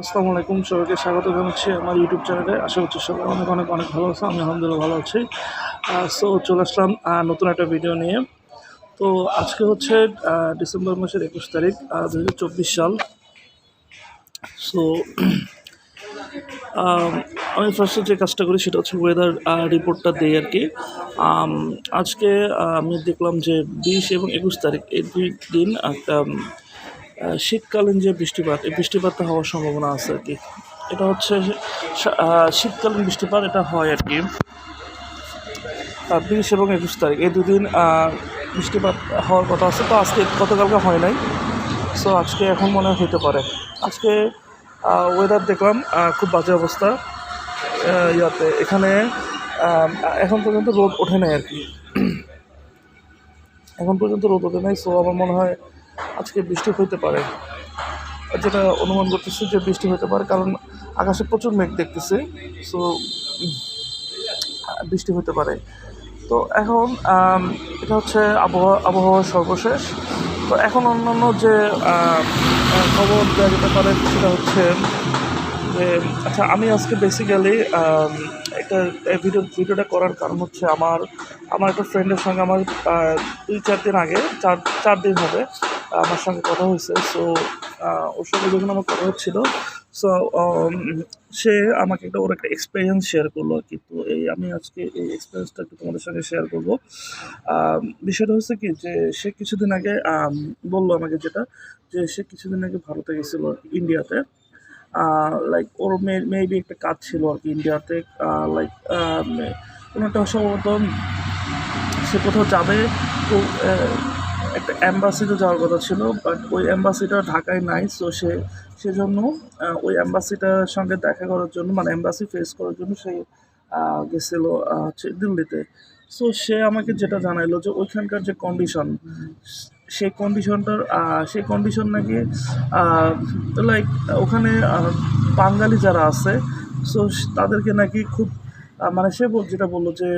আসসালামু আলাইকুম, সবাইকে স্বাগত জানাচ্ছি আমার ইউটিউব চ্যানেলে আশা করছি সবাই অনেক অনেক অনেক ভালো আছে আমি আলহামদুলিল্লাহ ভালো আছি। সো চলে আসলাম নতুন একটা ভিডিও নিয়ে। তো আজকে হচ্ছে ডিসেম্বর মাসের একুশ তারিখ দু হাজার চব্বিশ সাল। সো আমি ফার্স্টে যে কাজটা করি সেটা হচ্ছে ওয়েদার রিপোর্টটা দিই আর কি। আজকে আমি দেখলাম যে বিশ এবং একুশ তারিখ এই দুই দিন একটা শীতকালীন যে বৃষ্টিপাত, এই বৃষ্টিপাতটা হওয়ার সম্ভাবনা আছে আর কি। এটা হচ্ছে শীতকালীন বৃষ্টিপাত, এটা হয় আর কি। বিশ এবং একুশ তারিখ, এই দুদিন বৃষ্টিপাত হওয়ার কথা আছে। তো আজকে গতকালকে হয় নাই। সো আজকে এখন মনে হতে পারে। আজকে ওয়েদার দেখলাম খুব বাজে অবস্থা। ইয়াতে, এখানে এখন পর্যন্ত রোদ ওঠে নাই আর কি। এখন পর্যন্ত রোদ ওঠে নাই। সো আমার মনে হয় আজকে বৃষ্টি হইতে পারে। যেটা অনুমান করতেছি যে বৃষ্টি হতে পারে, কারণ আকাশে প্রচুর মেঘ দেখতেছি সো বৃষ্টি হতে পারে। তো এখন এটা হচ্ছে আবহাওয়া আবহাওয়ার সর্বশেষ। তো এখন অন্যান্য যে খবর দেওয়া যেতে পারে সেটা হচ্ছে যে আচ্ছা আমি আজকে বেসিক্যালি একটা ভিডিও ভিডিওটা করার কারণ হচ্ছে আমার আমার একটা ফ্রেন্ডের সঙ্গে আমার দুই, চার দিন আগে, চার চার দিন হবে আমার সঙ্গে কথা হয়েছে সো ওর সঙ্গে যখন আমার কথা হচ্ছিল সো সে আমাকে একটা, ওর একটা এক্সপিরিয়েন্স শেয়ার করল আর কি। তো এই আমি আজকে এই এক্সপিরিয়েন্সটা একটু তোমাদের সঙ্গে শেয়ার করব। বিষয়টা হচ্ছে কি যে, সে কিছুদিন আগে বলল আমাকে যেটা, যে সে কিছুদিন আগে ভারতে গেছিল ইন্ডিয়াতে। লাইক ওর মেবি একটা কাজ ছিল আর কি ইন্ডিয়াতে লাইক কোনো একটা সম্ভবত সে কোথাও যাবে, তো একটা অ্যাম্বাসিতে যাওয়ার কথা ছিল বাট ওই অ্যাম্বাসিটা ঢাকায় নাই সো সে, সেজন্য ওই অ্যাম্বাসিটার সঙ্গে দেখা করার জন্য মানে অ্যাম্বাসি ফেস করার জন্য সে গেছিল হচ্ছে দিল্লিতে। সো সে আমাকে যেটা জানাইলো যে ওইখানকার যে কন্ডিশন সেই কন্ডিশনটার সেই কন্ডিশন নাকি লাইক ওখানে বাঙালি যারা আছে সো তাদেরকে নাকি খুব মানে সে বল- যেটা বলল যে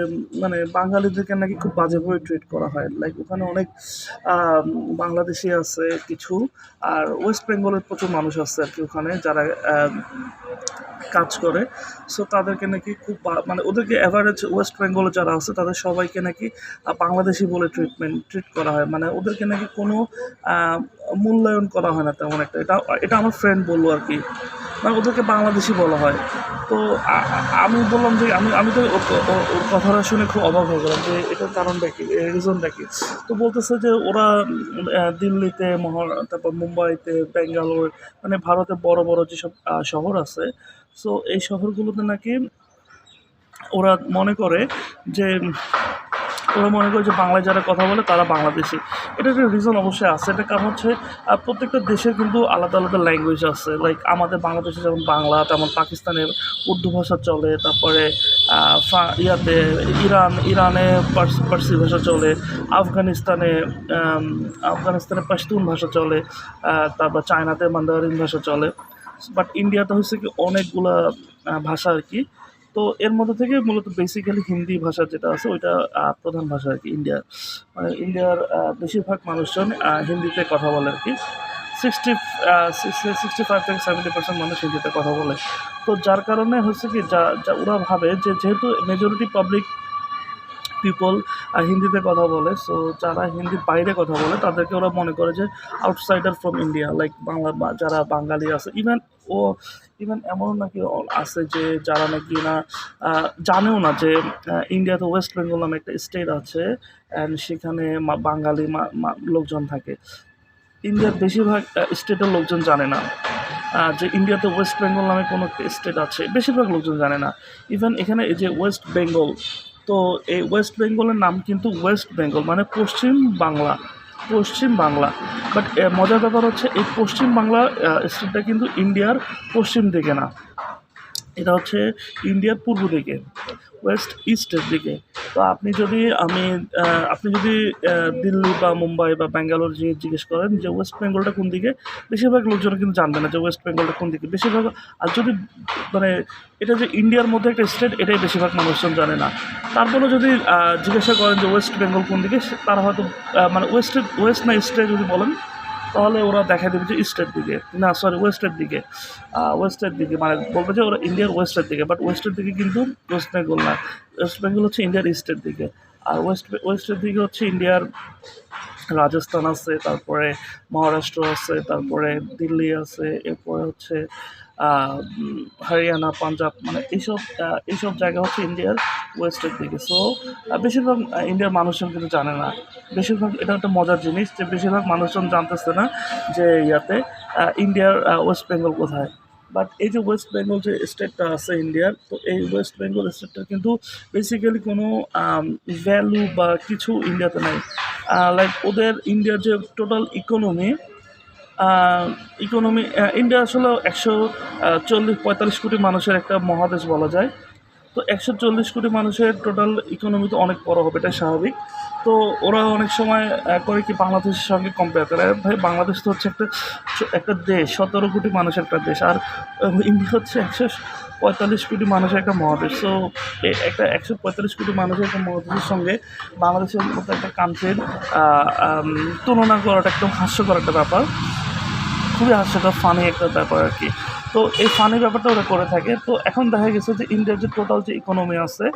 মানে বাঙালিদেরকে নাকি খুব বাজেভাবে ট্রিট করা হয়। লাইক ওখানে অনেক বাংলাদেশি আছে কিছু, আর ওয়েস্ট বেঙ্গলের প্রচুর মানুষ আছে আর কি ওখানে যারা কাজ করে। সো তাদেরকে নাকি খুব মানে ওদেরকে অ্যাভারেজ ওয়েস্ট বেঙ্গলে যারা আছে, তাদের সবাইকে নাকি বাংলাদেশি বলে ট্রিটমেন্ট ট্রিট করা হয়। মানে ওদেরকে নাকি কোনো মূল্যায়ন করা হয় না তেমন একটা। এটা এটা আমার ফ্রেন্ড বলল আর কি মানে ওদেরকে বাংলাদেশি বলা হয়। তো আমি বললাম যে, আমি আমি তো ওর কথাটা শুনে খুব অবাক হয়ে গেলাম যে, এটার কারণটা কি? রিজনটা কি? তো বলতেছে যে, ওরা দিল্লিতে, মহা, তারপর মুম্বাইতে বেঙ্গালোর মানে ভারতে বড় বড় যেসব শহর আছে সো এই শহরগুলোতে নাকি ওরা মনে করে যে, ওরা মনে করে যে বাংলায় যারা কথা বলে তারা বাংলাদেশি। এটা একটা রিজন অবশ্যই আছে। এটা কারণ হচ্ছে প্রত্যেকটা দেশের কিন্তু আলাদা আলাদা ল্যাঙ্গুয়েজ আছে। লাইক আমাদের বাংলাদেশে যেমন বাংলা, তেমন পাকিস্তানের উর্দু ভাষা চলে, তারপরে ইয়াতে ইরান, ইরানে পার্স- ভাষা চলে, আফগানিস্তানে আফগানিস্তানে পাশতুন ভাষা চলে তারপর চায়নাতে মান্দারিন ভাষা চলে। বাট ইন্ডিয়াতে হচ্ছে কি অনেকগুলা ভাষা আর কি। তো এর মধ্যে থেকে মূলত বেসিক্যালি হিন্দি ভাষা যেটা আছে, ওইটা প্রধান ভাষা আর কি ইন্ডিয়ার। মানে ইন্ডিয়ার বেশিরভাগ মানুষজন হিন্দিতে কথা বলে আর কি। সিক্সটি সিক্সটি ফাইভ থেকে সেভেন্টি পার্সেন্ট মানুষ হিন্দিতে কথা বলে। তো যার কারণে হচ্ছে কি, যা যা ওরা ভাবে যে যেহেতু মেজরিটি পাবলিক পিপল হিন্দিতে কথা বলে। সো যারা হিন্দির বাইরে কথা বলে, তাদেরকে ওরা মনে করে যে outsider from India like Bangla যারা বাঙালি আছে ইভেন ও ইভেন এমনও নাকি আছে যে যারা নাকি না জানেও না যে ইন্ডিয়াতে ওয়েস্ট বেঙ্গল নামে একটা স্টেট আছে অ্যান্ড সেখানে বাঙালি লোকজন থাকে। ইন্ডিয়ার বেশিরভাগ স্টেটের লোকজন জানে না যে ইন্ডিয়াতে ওয়েস্ট বেঙ্গল নামে কোনো স্টেট আছে, বেশিরভাগ লোকজন জানে না। ইভেন এখানে যে ওয়েস্ট বেঙ্গল তো এই ওয়েস্ট বেঙ্গলের নাম কিন্তু ওয়েস্ট বেঙ্গল মানে পশ্চিম বাংলা পশ্চিম বাংলা। বাট মজার ব্যাপার হচ্ছে এই পশ্চিম বাংলা স্টেটটা কিন্তু ইন্ডিয়ার পশ্চিম দিকে না। এটা হচ্ছে ইন্ডিয়ার পূর্ব দিকে ওয়েস্ট ইস্টের দিকে। তো আপনি যদি, আমি আপনি যদি দিল্লি বা মুম্বাই বা ব্যাঙ্গালোর যে জিজ্ঞেস করেন যে ওয়েস্ট বেঙ্গলটা কোন দিকে, বেশিরভাগ লোকজন কিন্তু জানবে না যে ওয়েস্ট বেঙ্গলটা কোন দিকে। বেশিরভাগ, আর যদি মানে এটা যে ইন্ডিয়ার মধ্যে একটা স্টেট, এটাই বেশিরভাগ মানুষজন জানে না। তারপরে যদি জিজ্ঞাসা করেন যে ওয়েস্ট বেঙ্গল কোন দিকে তারা হয়তো মানে ওয়েস্টের ওয়েস্ট না ইস্টে যদি বলেন, তাহলে ওরা দেখা দেবে যে ইস্টের দিকে। না সরি ওয়েস্টের দিকে। ওয়েস্টের দিকে মানে বলবে যে ওরা ইন্ডিয়ার ওয়েস্টের দিকে বাট ওয়েস্টের দিকে কিন্তু ওয়েস্ট বেঙ্গল না। ওয়েস্ট বেঙ্গল হচ্ছে ইন্ডিয়ার ইস্টের দিকে, আর ওয়েস্ট ওয়েস্টের দিকে হচ্ছে ইন্ডিয়ার রাজস্থান আছে, তারপরে মহারাষ্ট্র আছে, তারপরে দিল্লি আছে, এরপরে হচ্ছে হরিয়ানা, পাঞ্জাব মানে এইসব এইসব জায়গা হচ্ছে ইন্ডিয়ার ওয়েস্টের দিকে। সো বেশিরভাগ ইন্ডিয়ার মানুষজন কিন্তু জানে না। বেশিরভাগ, এটা একটা মজার জিনিস যে বেশিরভাগ মানুষজন জানতেছে না যে ইয়াতে ইন্ডিয়ার ওয়েস্ট বেঙ্গল কোথায়। বাট এই যে ওয়েস্ট বেঙ্গল যে স্টেটটা আছে ইন্ডিয়ার, তো এই ওয়েস্ট বেঙ্গল স্টেটটার কিন্তু বেসিক্যালি কোনো ভ্যালু বা কিছু ইন্ডিয়াতে নাই। লাইক ওদের ইন্ডিয়ার যে টোটাল ইকোনমি ইকোনমি ইন্ডিয়া আসলে একশো চল্লিশ, পঁয়তাল্লিশ কোটি মানুষের একটা মহাদেশ বলা যায়। তো একশো চল্লিশ কোটি মানুষের টোটাল ইকোনমি তো অনেক বড় হবে এটা স্বাভাবিক। তো ওরা অনেক সময় করে কি বাংলাদেশের সঙ্গে কম্পেয়ার করে। ভাই, বাংলাদেশ তো হচ্ছে একটা একটা দেশ, সতেরো কোটি মানুষের একটা দেশ। আর ইন্ডিয়া হচ্ছে একশো পঁয়তাল্লিশ কোটি মানুষের একটা মহাদেশ তো একটা একশো পঁয়তাল্লিশ কোটি মানুষের একটা মহাদেশের সঙ্গে বাংলাদেশের মতো একটা কান্ট্রির তুলনা করাটা একদম হাস্যকর একটা ব্যাপার। খুবই হাস্যকর ফানি একটা ব্যাপার আর কি। তো এই ফানি ব্যাপারটা ওরা করে থাকে। তো এখন দেখা গেছে যে ইন্ডিয়ার যে টোটাল যে ইকোনমি আছে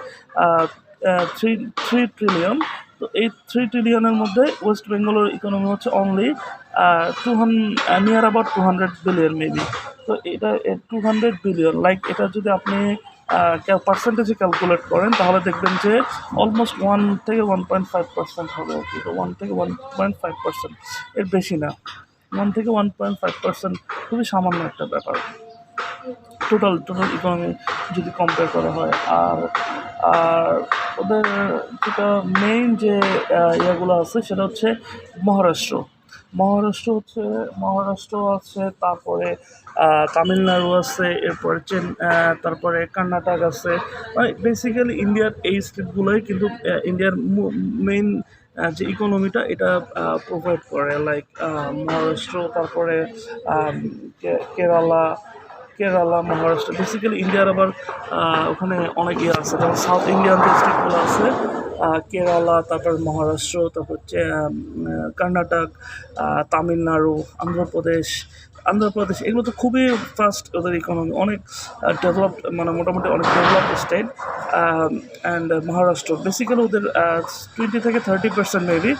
থ্রি থ্রি ট্রিলিয়ন তো এই থ্রি ট্রিলিয়নের মধ্যে ওয়েস্ট বেঙ্গলের ইকোনমি হচ্ছে only to near about two hundred billion maybe তো এটা টু হান্ড্রেড বিলিয়ন লাইক এটা যদি আপনি পার্সেন্টেজে ক্যালকুলেট করেন, তাহলে দেখবেন যে অলমোস্ট ওয়ান থেকে ওয়ান পয়েন্ট ফাইভ পার্সেন্ট হবে আর কি। ওয়ান থেকে ওয়ান পয়েন্ট ফাইভ পার্সেন্ট এর বেশি না। ওয়ান থেকে ওয়ান পয়েন্ট ফাইভ পার্সেন্ট খুবই সামান্য একটা ব্যাপার। টোটাল টোটাল ইকোনমি যদি কম্পেয়ার করা হয়। আর আর ওদের যেটা মেইন যে ইয়েগুলো আছে, সেটা হচ্ছে মহারাষ্ট্র। মহারাষ্ট্র হচ্ছে, মহারাষ্ট্র আছে, তারপরে তামিলনাড়ু আছে, এরপরে চেন তারপরে কর্ণাটক আছে। মানে বেসিক্যালি ইন্ডিয়ার এই স্টেটগুলোই কিন্তু ইন্ডিয়ার মেইন যে ইকোনমিটা এটা প্রোভাইড করে। লাইক মহারাষ্ট্র, তারপরে কেরালা কেরালা, মহারাষ্ট্র বেসিক্যালি ইন্ডিয়ার আবার ওখানে অনেক ইয়ে আছে। যেমন সাউথ ইন্ডিয়ান যে স্টেটগুলো আছে কেরালা, তারপর মহারাষ্ট্র, তারপর কর্ণাটক তামিলনাড়ু, অন্ধ্রপ্রদেশ অন্ধ্রপ্রদেশ, এগুলো তো খুবই ফাস্ট ওদের ইকোনমি অনেক ডেভেলপড মানে মোটামুটি অনেক developed state and Maharashtra. Basically ওদের টোয়েন্টি থেকে থার্টি পার্সেন্ট মেবি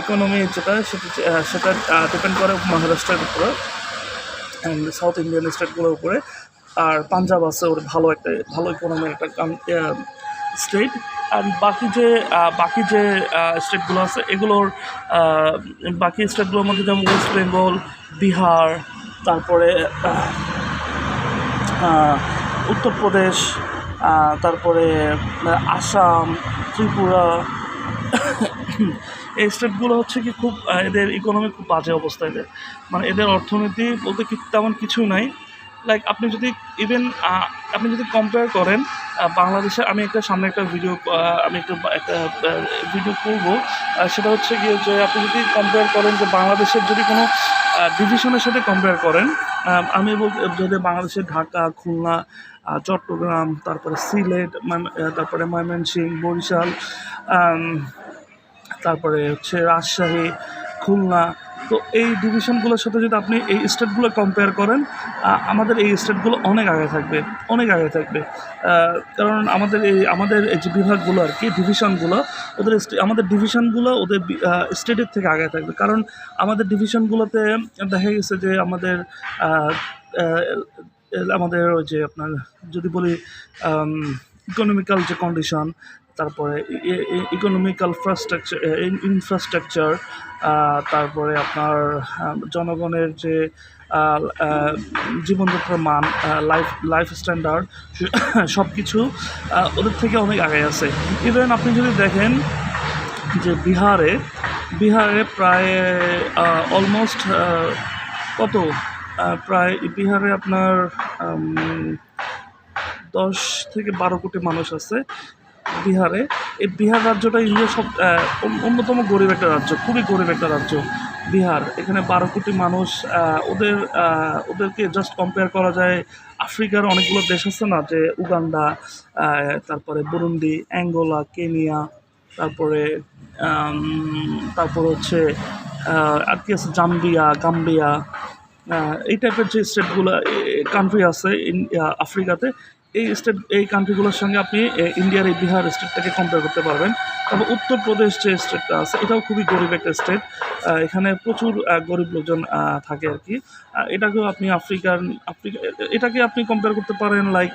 ইকোনমি যেটা, সেটা সেটা ডিপেন্ড করে মহারাষ্ট্রের উপরে সাউথ ইন্ডিয়ান স্টেটগুলোর উপরে। আর পাঞ্জাব আছে ওর ভালো একটা, ভালো ইকোনমির একটা স্টেট আর বাকি যে বাকি যে স্টেটগুলো আছে, এগুলোর বাকি স্টেটগুলোর মধ্যে যেমন ওয়েস্ট বেঙ্গল বিহার তারপরে উত্তরপ্রদেশ তারপরে, আসাম, ত্রিপুরা এই স্টেটগুলো হচ্ছে কি খুব এদের ইকোনমি খুব বাজে অবস্থা এদের। মানে এদের অর্থনীতি বলতে কি তেমন কিছু নাই। লাইক আপনি যদি ইভেন আপনি যদি কম্পেয়ার করেন বাংলাদেশে আমি একটা, সামনে একটা ভিডিও আমি একটা একটা ভিডিও করব। সেটা হচ্ছে গিয়ে যে আপনি যদি কম্পেয়ার করেন যে বাংলাদেশের যদি কোনো ডিভিশনের সাথে কম্পেয়ার করেন আমি বলতে, যদি বাংলাদেশের ঢাকা, খুলনা চট্টগ্রাম, তারপরে সিলেট তারপরে ময়মনসিংহ, বরিশাল তারপরে হচ্ছে রাজশাহী, খুলনা তো এই ডিভিশনগুলোর সাথে যদি আপনি এই স্টেটগুলো কম্পেয়ার করেন আমাদের এই স্টেটগুলো অনেক আগে থাকবে, অনেক আগে থাকবে। কারণ আমাদের এই আমাদের এই যে বিভাগগুলো আর কি ডিভিশনগুলো ওদের আমাদের ডিভিশনগুলো ওদের স্টেটের থেকে আগে থাকবে। কারণ আমাদের ডিভিশনগুলোতে দেখা গেছে যে আমাদের আমাদের ওই যে আপনার যদি বলি ইকোনমিক্যাল যে কন্ডিশন তারপরে ইকোনমিক্যাল ফ্রাস্ট্রাকচার ইনফ্রাস্ট্রাকচার তারপরে আপনার জনগণের যে জীবনযাত্রার মান লাইফ লাইফ স্ট্যান্ডার্ড সব কিছু ওদের থেকে অনেক আগে আছে। ইভেন আপনি যদি দেখেন যে বিহারে বিহারে প্রায় অলমোস্ট কত? প্রায় বিহারে আপনার দশ থেকে বারো কোটি মানুষ আছে। বিহারে। এই বিহার রাজ্যটা ইন্ডিয়ার সব অন্যতম গরিব একটা রাজ্য, খুবই গরিব একটা রাজ্য, বিহার। এখানে বারো কোটি মানুষ ওদের ওদেরকে জাস্ট কম্পেয়ার করা যায়, আফ্রিকার অনেকগুলো দেশ আছে না, যে উগান্ডা তারপরে বুরুন্ডি, অ্যাঙ্গোলা, কেনিয়া, তারপরে তারপর হচ্ছে আর কি আছে, জাম্বিয়া, গাম্বিয়া এই টাইপের যে স্টেটগুলো কান্ট্রি আছে আফ্রিকাতে এই স্টেট এই কান্ট্রিগুলোর সঙ্গে আপনি ইন্ডিয়ার এই বিহার স্টেটটাকে কম্পেয়ার করতে পারবেন। তারপর উত্তরপ্রদেশ যে স্টেটটা আছে, এটাও খুবই গরিব একটা স্টেট এখানে প্রচুর গরিব লোকজন থাকে আর কি। এটাকেও আপনি আফ্রিকান, আফ্রিকা এটাকে আপনি কম্পেয়ার করতে পারেন লাইক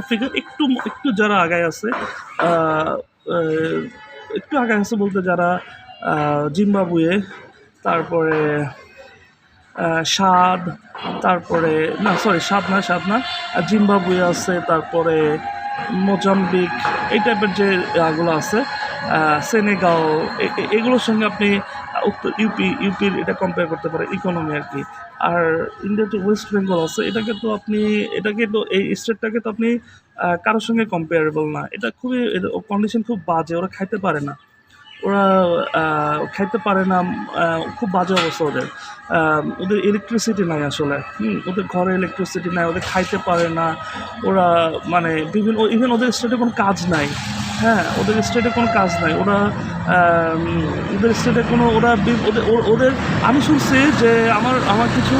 আফ্রিকা একটু একটু যারা আগায় আছে একটু আগায় আছে বলতে যারা জিম্বাবুয়ে, তারপরে সাদ, তারপরে, না সরি সাদ না সাদ না জিম্বাবুয়ে আছে, তারপরে মোজাম্বিক, এই টাইপের যে আগুলো আছে সেনেগাও এগুলোর সঙ্গে আপনি ইউপি ইউপির এটা কম্পেয়ার করতে পারেন ইকোনমি আর কি। আর ইন্ডিয়ার যে ওয়েস্ট বেঙ্গল আছে, এটাকে তো আপনি, এটাকে তো, এই স্টেটটাকে তো আপনি কারোর সঙ্গে কম্পেয়ারেবল না। এটা খুবই কন্ডিশন খুব বাজে, ওরা খাইতে পারে না। ওরা খাইতে পারে না খুব বাজে অবস্থা ওদের। ওদের ইলেকট্রিসিটি নাই আসলে হুম, ওদের ঘরে ইলেকট্রিসিটি নাই ওদের খাইতে পারে না। ওরা মানে বিভিন্ন ইভেন ওদের স্টেটে কোনো কাজ নাই। হ্যাঁ ওদের স্টেটে কোনো কাজ নাই। ওরা ওদের স্টেটে কোনো ওরা ওদের ওদের আমি শুনছি যে আমার আমার কিছু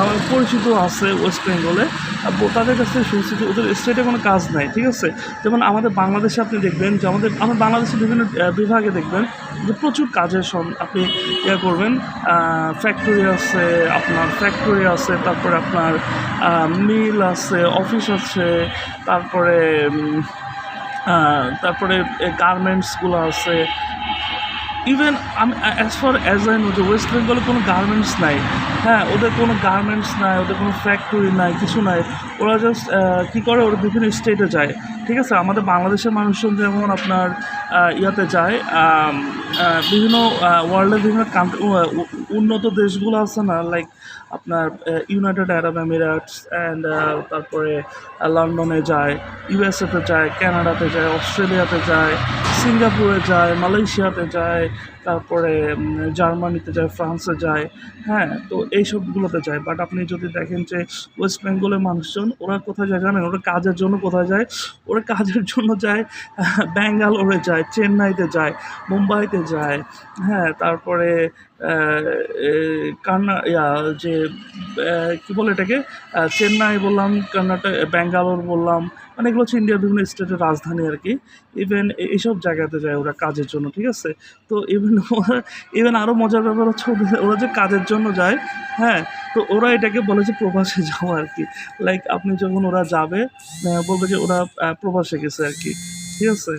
আমার পরিচিত আছে ওয়েস্ট বেঙ্গলে তাদের কাছ শুনছি যে ওদের স্টেটে কোনো কাজ নাই ঠিক আছে? যেমন আমাদের বাংলাদেশে আপনি দেখবেন যে আমাদের আমার বাংলাদেশে বিভিন্ন বিভাগে দেখবেন যে প্রচুর কাজের আপনি ইয়ে করবেন ফ্যাক্টরি আছে, আপনার ফ্যাক্টরি আছে, তারপরে আপনার মিল আছে অফিস আছে, তারপরে তারপরে গার্মেন্টসগুলো আছে ইভেন আমি as far as I know যে ওয়েস্ট বেঙ্গলে কোনো গার্মেন্টস নাই। হ্যাঁ ওদের কোনো গার্মেন্টস নাই, ওদের কোনো ফ্যাক্টরি নাই, কিছু নাই। ওরা জাস্ট কী করে? ওরা বিভিন্ন স্টেটে যায়। ঠিক আছে? আমাদের বাংলাদেশের মানুষজন যেমন আপনার ইয়াতে যায় বিভিন্ন ওয়ার্ল্ডের বিভিন্ন কান্ট্রি উন্নত দেশগুলো আছে না? লাইক আপনার ইউনাইটেড আরব এমিরেটস অ্যান্ড তারপরে লন্ডনে যায় ইউএসএতে যায় কানাডাতে যায় অস্ট্রেলিয়াতে যায় সিঙ্গাপুরে যায়, মালয়েশিয়াতে যায়, তারপরে জার্মানিতে যায়, ফ্রান্সে যায় হ্যাঁ তো এইসবগুলোতে যায়। বাট আপনি যদি দেখেন যে ওয়েস্ট বেঙ্গলের মানুষজন, ওরা কোথায় যায় জানেন? ওরা কাজের জন্য কোথায় যায়? ওরা কাজের জন্য যায় ব্যাঙ্গালোরে যায়, চেন্নাইতে যায়, মুম্বাইতে যায় হ্যাঁ তারপরে কান্না ইয়া, যে কী বলে এটাকে? চেন্নাই বললাম কর্ণাটক ব্যাঙ্গালোর বললাম মানে এগুলো হচ্ছে ইন্ডিয়ার বিভিন্ন স্টেটের রাজধানী আর কি। ইভেন এইসব জায়গাতে যায় ওরা কাজের জন্য, ঠিক আছে? তো ইভেন ওরা ইভেন আরও মজার ব্যাপার হচ্ছে ওরা যে কাজের জন্য যায় হ্যাঁ তো ওরা এটাকে বলে যে প্রবাসে যাওয়া আর কি। লাইক আপনি যখন ওরা যাবে বলবে যে ওরা প্রবাসে গেছে আর কি, ঠিক আছে?